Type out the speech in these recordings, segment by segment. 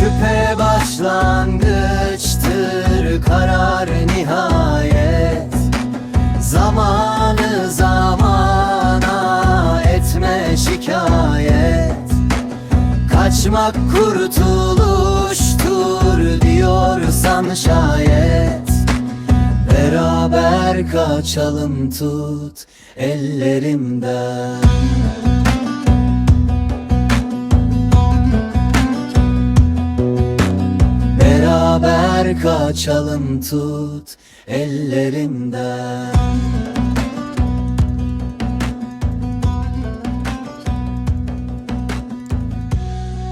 Şüphe başlangıçtır karar nihayet. Zamanı zamana etme şikayet. Kaçmak kurtuluştur diyorsan şayet. Beraber kaçalım tut ellerimden Kaçalım tut ellerimden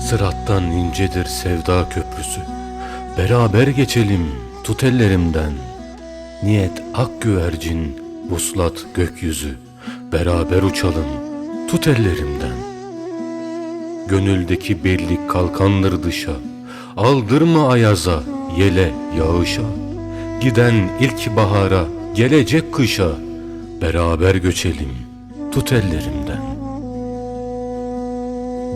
Sırattan incedir sevda köprüsü. Beraber geçelim tut ellerimden. Niyet ak güvercin, vuslat gökyüzü. Beraber uçalım tut ellerimden. Gönüldeki birlik kalkandır dışa. Aldırma ayaza, yele yağışa. Giden ilk bahara, gelecek kışa. Beraber göçelim tut ellerimden.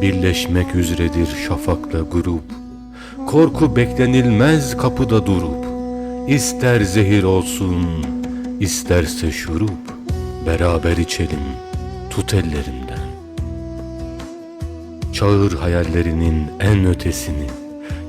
Birleşmek üzeredir şafakla grup Korku beklenilmez kapıda durup İster zehir olsun isterse şurup Beraber içelim tut ellerimden Çağır hayallerinin en ötesini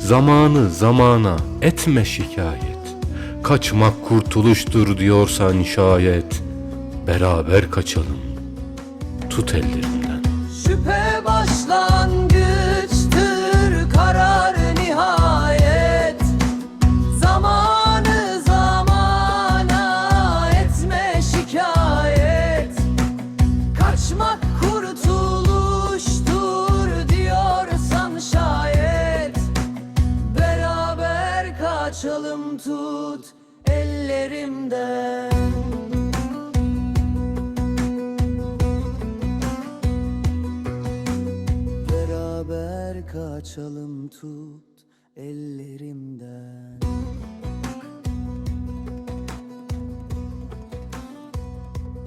Zamanı zamana etme şikayet. Kaçmak kurtuluştur diyorsan şayet Beraber kaçalım, tut ellerimden Şüphe başlangıçtır Kaçalım tut ellerimden. Beraber kaçalım tut ellerimden.